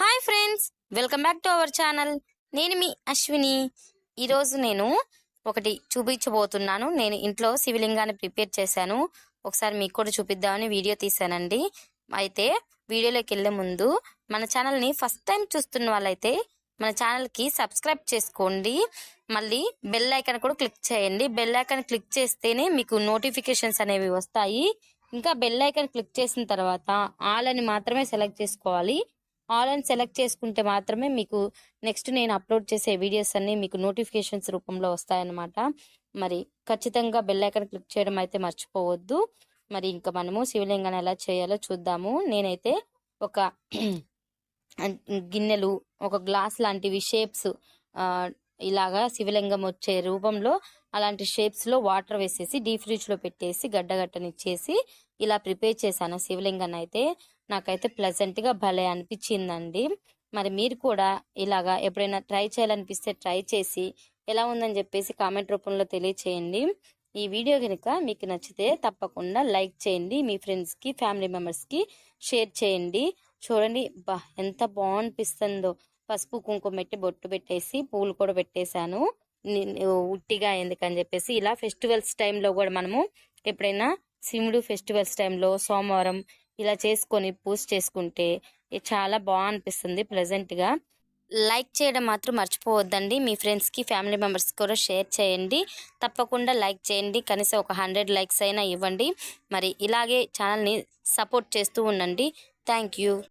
Hi friends welcome back to our channel. నేను మీ అశ్విని. ఈరోజు నేను ఒకటి చూపించబోతున్నాను. నేను ఇంట్లో శివలింగాన్ని ప్రిపేర్ చేశాను. ఒకసారి మీకు కూడా చూపిద్దామని వీడియో తీశానండి. అయితే వీడియోలోకి వెళ్ళే ముందు మన ఛానల్ని ఫస్ట్ టైం చూస్తున్న వాళ్ళైతే మన ఛానల్కి సబ్స్క్రైబ్ చేసుకోండి. మళ్ళీ బెల్ ఐకాన్ కూడా క్లిక్ చేయండి. బెల్ ఐకాన్ క్లిక్ చేస్తేనే మీకు నోటిఫికేషన్స్ అనేవి వస్తాయి. ఇంకా బెల్ ఐకాన్ క్లిక్ చేసిన తర్వాత ఆల్ అని మాత్రమే సెలెక్ట్ చేసుకోవాలి. ఆల్ అని సెలెక్ట్ చేసుకుంటే మాత్రమే మీకు నెక్స్ట్ నేను అప్లోడ్ చేసే వీడియోస్ అన్నీ మీకు నోటిఫికేషన్స్ రూపంలో వస్తాయన్నమాట. మరి ఖచ్చితంగా బెల్ ఐకన్ క్లిక్ చేయడం అయితే మర్చిపోవద్దు. మరి ఇంకా మనము శివలింగాన్ని ఎలా చేయాలో చూద్దాము. నేనైతే ఒక గిన్నెలు ఒక గ్లాస్ లాంటివి షేప్స్ ఇలాగా శివలింగం వచ్చే రూపంలో అలాంటి షేప్స్లో వాటర్ వేసేసి డీప్ ఫ్రిడ్జ్లో పెట్టేసి గడ్డగట్టనిచ్చేసి ఇలా ప్రిపేర్ చేశాను శివలింగాన్ని అయితే. నాకైతే ప్లెజెంట్గా భలే అనిపించిందండి. మరి మీరు కూడా ఇలాగా ఎప్పుడైనా ట్రై చేయాలనిపిస్తే ట్రై చేసి ఎలా ఉందని చెప్పేసి కామెంట్ రూపంలో తెలియచేయండి. ఈ వీడియో కనుక మీకు నచ్చితే తప్పకుండా లైక్ చేయండి మీ ఫ్రెండ్స్కి ఫ్యామిలీ మెంబర్స్కి షేర్ చేయండి. చూడండి బా ఎంత బాగనిపిస్తుందో. పసుపు కుంకుమ పెట్టి బొట్టు పెట్టేసి పూలు కూడా పెట్టేశాను. ఉట్టిగా ఎందుకని చెప్పేసి ఇలా ఫెస్టివల్స్ టైంలో కూడా మనము ఎప్పుడైనా శివుడు ఫెస్టివల్స్ టైంలో సోమవారం ఇలా చేసుకొని పూజ చేసుకుంటే చాలా బాగా అనిపిస్తుంది గా లైక్ చేయడం మాత్రం మర్చిపోవద్దండి. మీ ఫ్రెండ్స్కి ఫ్యామిలీ మెంబర్స్కి కూడా షేర్ చేయండి. తప్పకుండా లైక్ చేయండి. కనీసం ఒక హండ్రెడ్ లైక్స్ అయినా ఇవ్వండి. మరి ఇలాగే ఛానల్ని సపోర్ట్ చేస్తూ ఉండండి. Thank you.